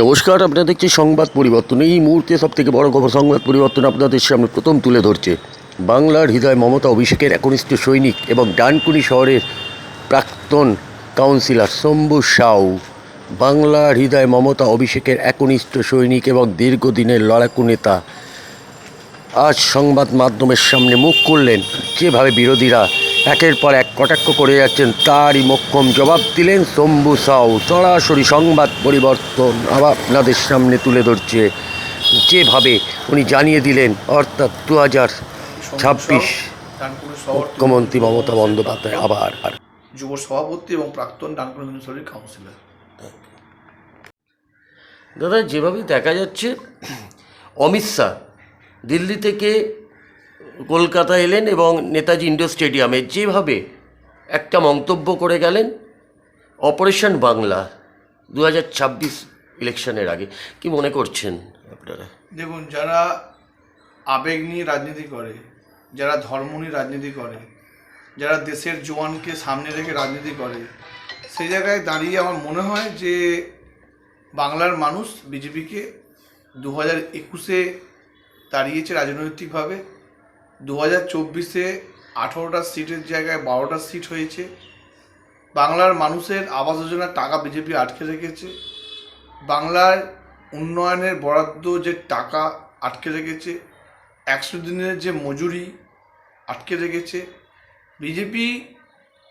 নমস্কার, আপনারা দেখছি সংবাদ পরিবর্তন। এই মুহূর্তে সব থেকে বড় খবর সংবাদ পরিবর্তন আপনাদের সামনে প্রথম তুলে ধরছে। বাংলার হৃদয় মমতা অভিষেকের একনিষ্ঠ সৈনিক এবং ডানকুনি শহরের প্রাক্তন কাউন্সিলর শম্ভু সাউ। বাংলার হৃদয় মমতা অভিষেকের একনিষ্ঠ সৈনিক এবং দীর্ঘদিনের লড়াকু নেতা। আজ সংবাদ মাধ্যমের সামনে মুখ করলেন যেভাবে বিরোধীরা একের পর এক কটাক্ষ করে যাচ্ছেন। তারই মক্ষম জবাব দিলেন শম্ভু সাউ সরাসরি সংবাদ পরিবর্তন আবার আপনাদের সামনে তুলে ধরছে। যেভাবে উনি জানিয়ে দিলেন অর্থাৎ দু হাজার ছাব্বিশ মুখ্যমন্ত্রী মমতা বন্দ্যোপাধ্যায় আবার। যুব সভাপতি এবং প্রাক্তন ডানকুনি কাউন্সিলর। দাদা যেভাবে দেখা যাচ্ছে অমিত শাহ দিল্লি থেকে কলকাতা এলেন এবং নেতাজি ইন্ডোর স্টেডিয়ামে যেভাবে একটা মন্তব্য করে গেলেন, অপারেশন বাংলা দু হাজার ছাব্বিশ ইলেকশনের আগে। কি মনে করছেন আপনারা? দেখুন, যারা আবেগ নিয়ে রাজনীতি করে, যারা ধর্ম নিয়ে রাজনীতি করে, যারা দেশের জোয়ানকে সামনে রেখে রাজনীতি করে, সেই জায়গায় দাঁড়িয়ে আমার মনে হয় যে বাংলার মানুষ বিজেপিকে দু হাজার একুশে দাঁড়িয়েছে রাজনৈতিকভাবে। দু হাজার চব্বিশে আঠেরোটা সিটের জায়গায় বারোটা সিট হয়েছে। বাংলার মানুষের আবাস যোজনার টাকা বিজেপি আটকে রেখেছে। বাংলার উন্নয়নের বরাদ্দ যে টাকা আটকে রেখেছে, একশো দিনের যে মজুরি আটকে রেখেছে। বিজেপি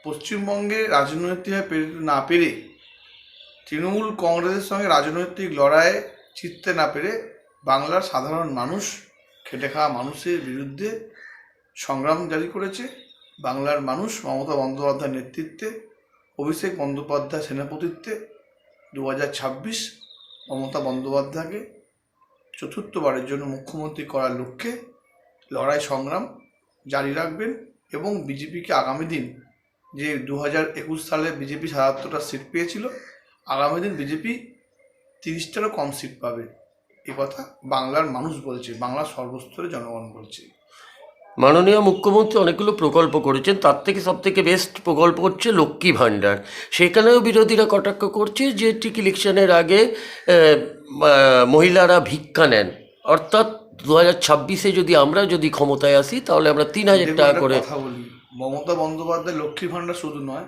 পশ্চিমবঙ্গে রাজনৈতিকভাবে না পেরে, তৃণমূল কংগ্রেসের সঙ্গে রাজনৈতিক লড়াইয়ে জিততে না পেরে বাংলার সাধারণ মানুষ খেটে খাওয়া মানুষের বিরুদ্ধে সংগ্রাম জারি করেছে বাংলার মানুষ মমতা বন্দ্যোপাধ্যায়ের নেতৃত্বে, অভিষেক বন্দ্যোপাধ্যায় সেনাপতিত্বে। দু হাজার ছাব্বিশ মমতা বন্দ্যোপাধ্যায়কে চতুর্থবারের জন্য মুখ্যমন্ত্রী করার লক্ষ্যে লড়াই সংগ্রাম জারি রাখবেন এবং বিজেপিকে আগামী দিন যে দু হাজার একুশ সালে বিজেপি সাতাত্তরটা সিট পেয়েছিল, আগামী দিন বিজেপি তিরিশটারও কম সিট পাবে। এ কথা বাংলার মানুষ বলছে বাংলার সর্বস্তরে জনগণ বলছে। মাননীয় মুখ্যমন্ত্রী অনেকগুলো প্রকল্প করেছেন তার থেকে সব থেকে বেস্ট প্রকল্প হচ্ছে লক্ষ্মী ভাণ্ডার। সেখানেও বিরোধীরা কটাক্ষ করছে যে ঠিক ইলেকশনের আগে মহিলারা ভিক্ষা নেন। অর্থাৎ দু হাজার ছাব্বিশে যদি আমরা যদি ক্ষমতায় আসি তাহলে আমরা তিন হাজার টাকা করে কথা বলি। মমতা বন্দ্যোপাধ্যায় লক্ষ্মী ভাণ্ডার শুধু নয়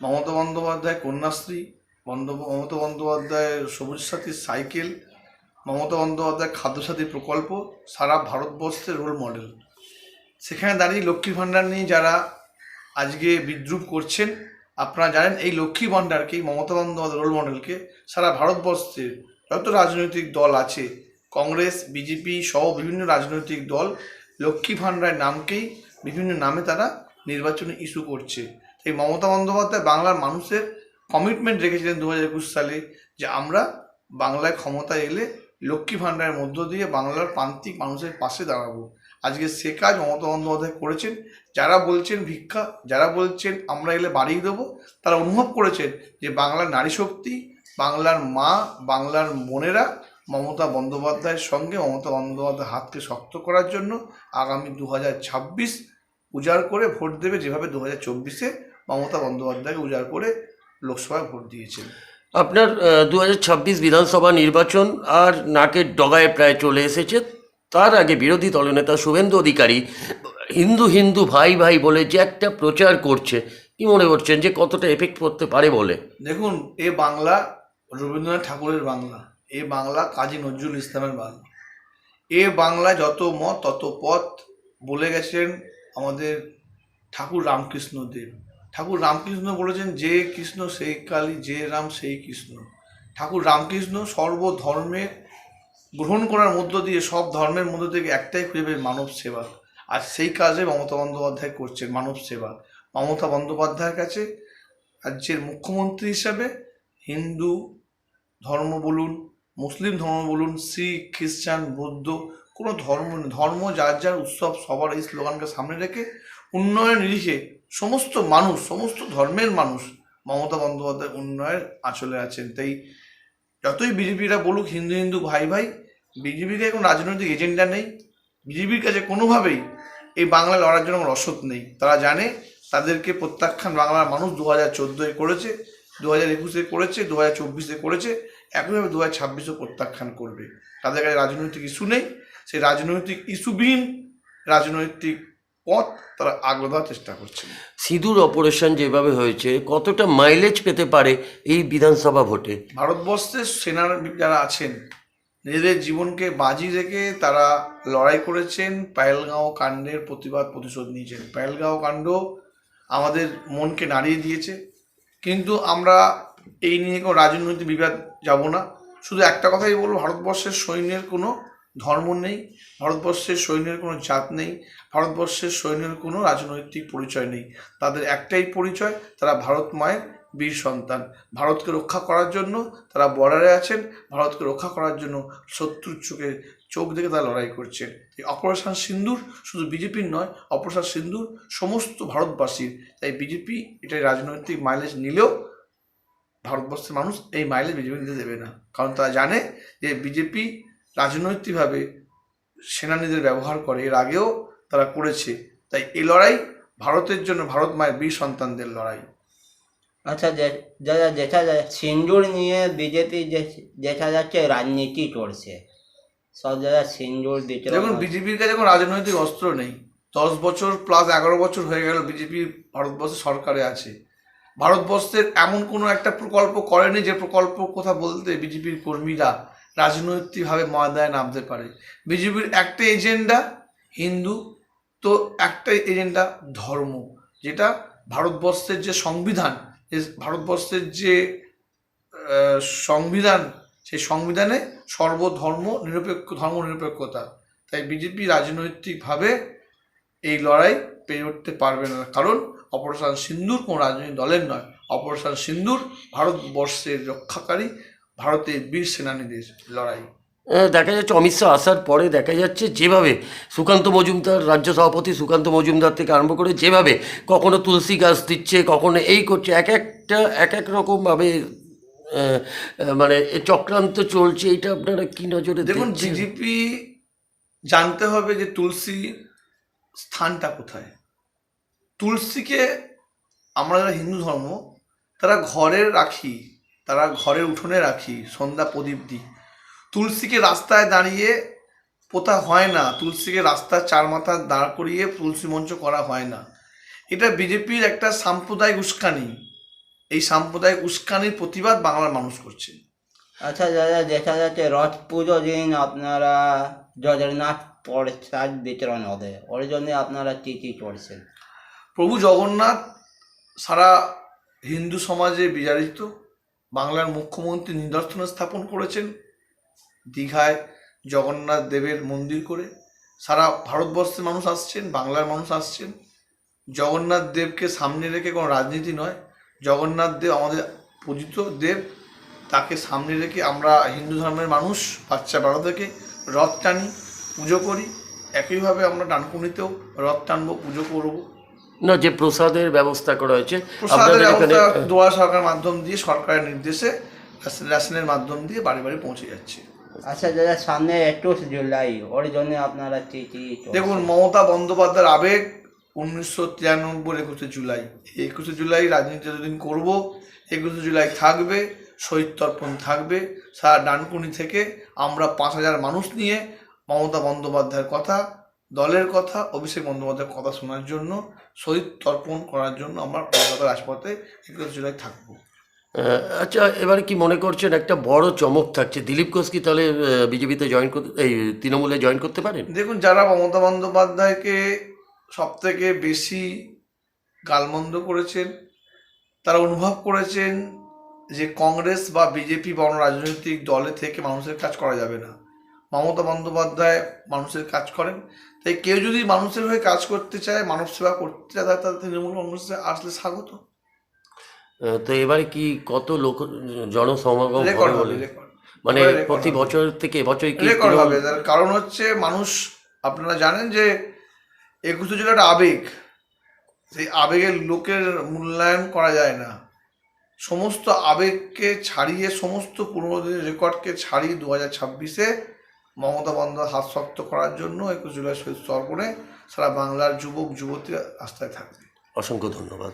মমতা বন্দ্যোপাধ্যায় কন্যাশ্রী বন্দ মমতা বন্দ্যোপাধ্যায় সবুজ সাথী সাইকেল মমতা বন্দ্যোপাধ্যায় খাদ্যসাথী প্রকল্প, সারা ভারতবর্ষের রোল মডেল সেখানে দাঁড়িয়ে লক্ষ্মী ভাণ্ডার নিয়ে যারা আজকে বিদ্রুপ করছেন, আপনারা জানেন এই লক্ষ্মী ভাণ্ডারকেই মমতা বন্দ্যোপাধ্যায় রোল মডেলকে সারা ভারতবর্ষের যত রাজনৈতিক দল আছে, কংগ্রেস, বিজেপি সহ বিভিন্ন রাজনৈতিক দল, লক্ষ্মী ভাণ্ডারের নামকেই বিভিন্ন নামে তারা নির্বাচনে ইস্যু করছে। এই মমতা বন্দ্যোপাধ্যায় বাংলার মানুষের কমিটমেন্ট রেখেছিলেন দু হাজার একুশ সালে যে আমরা বাংলায় ক্ষমতায় এলে লক্ষ্মী ভাণ্ডারের মধ্য দিয়ে বাংলার প্রান্তিক মানুষের পাশে দাঁড়াবো। আজকে সে কাজ মমতা বন্দ্যোপাধ্যায় করেছেন। যারা বলছেন ভিক্ষা, যারা বলছেন আমরা এলে বাড়িয়ে দেবো, তারা অনুভব করেছেন যে বাংলার নারী শক্তি, বাংলার মা, বাংলার বোনেরা মমতা বন্দ্যোপাধ্যায়ের সঙ্গে মমতা বন্দ্যোপাধ্যায়ের হাতকে শক্ত করার জন্য আগামী দু হাজার ছাব্বিশ উজাড় করে ভোট দেবে যেভাবে দু হাজার চব্বিশে মমতা বন্দ্যোপাধ্যায়কে উজাড় করে লোকসভায় ভোট দিয়েছেন। আপনার দু হাজার ছাব্বিশ বিধানসভা নির্বাচন আর নাকের ডগায় প্রায় চলে এসেছে। তার আগে বিরোধী দলনেতা শুভেন্দু অধিকারী হিন্দু হিন্দু ভাই ভাই বলে যে একটা প্রচার করছে, কি মনে করছেন যে কতটা এফেক্ট করতে পারে বলে? দেখুন, এ বাংলা রবীন্দ্রনাথ ঠাকুরের বাংলা, এ বাংলা কাজী নজরুল ইসলামের বাংলা। এ বাংলা যত মত, তত পথ বলে গেছেন আমাদের ঠাকুর রামকৃষ্ণ দেব। ঠাকুর রামকৃষ্ণ বলেছেন, যে কৃষ্ণ সেই কালী, যে রাম সেই কৃষ্ণ। ঠাকুর রামকৃষ্ণ সর্বধর্মের গ্রহণ করার মধ্য দিয়ে সব ধর্মের মধ্য থেকে একটাই খুঁজে পেয়ে মানব সেবা আর সেই কাজে মমতা বন্দ্যোপাধ্যায় করছে মানব সেবা মমতা বন্দ্যোপাধ্যায়ের কাছে রাজ্যের মুখ্যমন্ত্রী হিসাবে হিন্দু ধর্ম বলুন, মুসলিম ধর্ম বলুন, শিখ, খ্রিস্টান, বৌদ্ধ, কোনো ধর্ম ধর্ম যার যার উৎসব সবার এই স্লোগানকে সামনে রেখে উন্নয়ন নিরিখে সমস্ত মানুষ, সমস্ত ধর্মের মানুষ মমতা বন্দ্যোপাধ্যায় উন্নয়নের আঁচলে আছেন। তাই যতই বিজেপিরা বলুক, হিন্দু হিন্দু ভাই ভাই, বিজেপির এখন রাজনৈতিক এজেন্ডা নেই। বিজেপির কাছে কোনোভাবেই এই বাংলা লড়ার জন্য কোনো রসদ নেই। তারা জানে তাদেরকে প্রত্যাখ্যান বাংলার মানুষ দু হাজার চোদ্দোয় করেছে দু হাজার একুশে করেছে দু হাজার চব্বিশে করেছে, একইভাবে দু হাজার ছাব্বিশও প্রত্যাখ্যান করবে। তাদের কাছে রাজনৈতিক ইস্যু নেই। সেই রাজনৈতিক ইস্যুবিহীন রাজনৈতিক পথ তারা আগলে দেওয়ার চেষ্টা করছে সিঁদুর অপারেশন যেভাবে হয়েছে কতটা মাইলেজ পেতে পারে এই বিধানসভা ভোটে? ভারতবর্ষের সেনার যারা আছেন নিজেদের জীবনকে বাজি রেখে তারা লড়াই করেছেন পায়েলগাঁও কাণ্ডের প্রতিবাদ প্রতিশোধ নিয়েছেন। পায়েলগাঁও কাণ্ড আমাদের মনকে নাড়িয়ে দিয়েছে। কিন্তু আমরা এই নিয়ে কোনো রাজনৈতিক বিবাদ যাব না। শুধু একটা কথাই বলব ভারতবর্ষের সৈন্যের কোনো ধর্ম নেই, ভারতবর্ষের সৈন্যের কোনো জাত নেই, ভারতবর্ষের সৈন্যের কোনো রাজনৈতিক পরিচয় নেই। তাদের একটাই পরিচয়, তারা ভারত মায়ের বীর সন্তান। ভারতকে রক্ষা করার জন্য তারা বর্ডারে আছেন, ভারতকে রক্ষা করার জন্য শত্রুর চোখে, চোখ দেখে তারা লড়াই করছেন। এই অপারেশন সিন্দুর শুধু বিজেপির নয় অপারেশন সিন্দুর সমস্ত ভারতবাসীর। তাই বিজেপি এটাই রাজনৈতিক মাইলেজ নিলেও ভারতবর্ষের মানুষ এই মাইলেজ বিজেপি নিতে দেবে না। কারণ তারা জানে যে বিজেপি রাজনৈতিকভাবে সেনানীদের ব্যবহার করে। এর আগেও তারা করেছে। তাই এই লড়াই ভারতের জন্য ভারত মায়ের বীর সন্তানদের লড়াই। আচ্ছা যে- যারা দেখা যায় সিন্দুর নিয়ে বিজেপি দেখা যাচ্ছে রাজনীতি করছে। সব জায়গায় সিন্দুর দিচ্ছে দেখুন বিজেপির কাছে এখন রাজনৈতিক অস্ত্র নেই। দশ বছর প্লাস এগারো বছর হয়ে গেল বিজেপি ভারতবর্ষের সরকারে আছে। ভারতবর্ষের এমন কোনো একটা প্রকল্প করেনি যে প্রকল্প কথা বলতে বিজেপির কর্মীরা রাজনৈতিকভাবে ময়দানে নামতে পারে। বিজেপির একটা এজেন্ডা হিন্দু, তো একটা এজেন্ডা ধর্ম, যেটা ভারতবর্ষের যে সংবিধান ভারতবর্ষের যে সংবিধান, সেই সংবিধানে সর্বধর্ম নিরপেক্ষ ধর্ম নিরপেক্ষতা তাই বিজেপি রাজনৈতিকভাবে এই লড়াই পেয়ে উঠতে পারবে না, কারণ অপারেশন সিন্দুর কোনো রাজনৈতিক দলের নয়। অপারেশন সিন্দুর ভারতবর্ষের রক্ষাকারী ভারতের বীর সেনানীদের লড়াই। দেখা যাচ্ছে অমিত শাহ আসার পরে দেখা যাচ্ছে যেভাবে সুকান্ত মজুমদার রাজ্য সভাপতি সুকান্ত মজুমদার থেকে আরম্ভ করে যেভাবে কখনো তুলসী গাছ দিচ্ছে কখনো এই করছে এক একটা এক এক রকমভাবে মানে চক্রান্ত চলছে এটা আপনারা কি নজরে দেখুন? বিজেপি জানতে হবে যে তুলসী স্থানটা কোথায়। তুলসীকে আমরা যারা হিন্দু ধর্ম তারা ঘরে রাখি। তারা ঘরের উঠোনে রাখি সন্ধ্যা প্রদীপ দিই। তুলসীকে রাস্তায় দাঁড়িয়ে পোতা হয় না তুলসীকে রাস্তার চার মাথা দাঁড় করিয়ে তুলসী মঞ্চ করা হয় না। এটা বিজেপির একটা সাম্প্রদায়িক উস্কানি। এই সাম্প্রদায়িক উস্কানির প্রতিবাদ বাংলার মানুষ করছে। আচ্ছা দাদা দেখা যাচ্ছে রথ পুজো দিন আপনারা জগন্নাথ প্রসাদ বিতরণ হবে। ওর জন্য আপনারা কী কী করছেন? প্রভু জগন্নাথ সারা হিন্দু সমাজে বিজারিত বাংলার মুখ্যমন্ত্রী নিদর্শন স্থাপন করেছেন দীঘায় জগন্নাথ দেবের মন্দির করে। সারা ভারতবর্ষের মানুষ আসছেন, বাংলার মানুষ আসছেন। জগন্নাথ দেবকে সামনে রেখে কোনো রাজনীতি নয়। জগন্নাথ দেব আমাদের পূজিত দেব। তাকে সামনে রেখে আমরা হিন্দু ধর্মের মানুষ, বাচ্চা বড় থেকে রথ টানি, পুজো করি। একইভাবে আমরা ডানকুনিতেও রথ টানবো, পুজো করব। না যে প্রসাদের ব্যবস্থা করা হয়েছে আপনাদের এখানে দোয়া সরকার মাধ্যম দিয়ে সরকারের নির্দেশে রেশন- রেশনের মাধ্যম দিয়ে বাড়ি বাড়ি পৌঁছে যাচ্ছে। আচ্ছা দাদা সামনে একুশ জুলাই ওর জন্য আপনারা কী কী দেখুন মমতা বন্দ্যোপাধ্যায়ের আবেগ উনিশশো তিরানব্বই একুশে জুলাই। একুশে জুলাই রাজনীতি যতদিন করব একুশে জুলাই থাকবে শহীদ তর্পণ থাকবে সারা ডানকুনি থেকে আমরা পাঁচ হাজার মানুষ নিয়ে মমতা বন্দ্যোপাধ্যায়ের কথা দলের কথা অভিষেক বন্দ্যোপাধ্যায়ের কথা শোনার জন্য শহীদ তর্পণ করার জন্য আমরা কলকাতার রাজপথে একুশে জুলাই থাকব। আচ্ছা এবারে কি মনে করছেন একটা বড় চমক থাকছে? দিলীপ ঘোষ কি তাহলে বিজেপিতে জয়েন করতে এই তৃণমূলে জয়েন করতে পারেন? দেখুন যারা মমতা বন্দ্যোপাধ্যায়কে সব থেকে বেশি গালমন্দ করেছেন তারা অনুভব করেছেন যে কংগ্রেস বা বিজেপি বা অন্য রাজনৈতিক দলে থেকে মানুষের কাজ করা যাবে না। মমতা বন্দ্যোপাধ্যায় মানুষের কাজ করেন। তাই কেউ যদি মানুষের হয়ে কাজ করতে চায় মানব সেবা করতে চায় তাহলে তাদের তৃণমূল কংগ্রেসে আসলে স্বাগত। তো এবারে কি কত লোক জনসমাগম মানে প্রতি বছর থেকে বছর কি হবে। তার কারণ হচ্ছে মানুষ আপনারা জানেন যে একুশে জুলাই একটা আবেগ। সেই আবেগের লোকের মূল্যায়ন করা যায় না। সমস্ত আবেগকে ছাড়িয়ে সমস্ত পুরোনো দিনের রেকর্ডকে ছাড়িয়ে দু হাজার ছাব্বিশে মমতা বন্দ্যোপাধ্যায় হাত শক্ত করার জন্য একুশ জুলাই শহীদ করে সারা বাংলার যুবক, যুবতী আস্থায় থাকবে। অসংখ্য ধন্যবাদ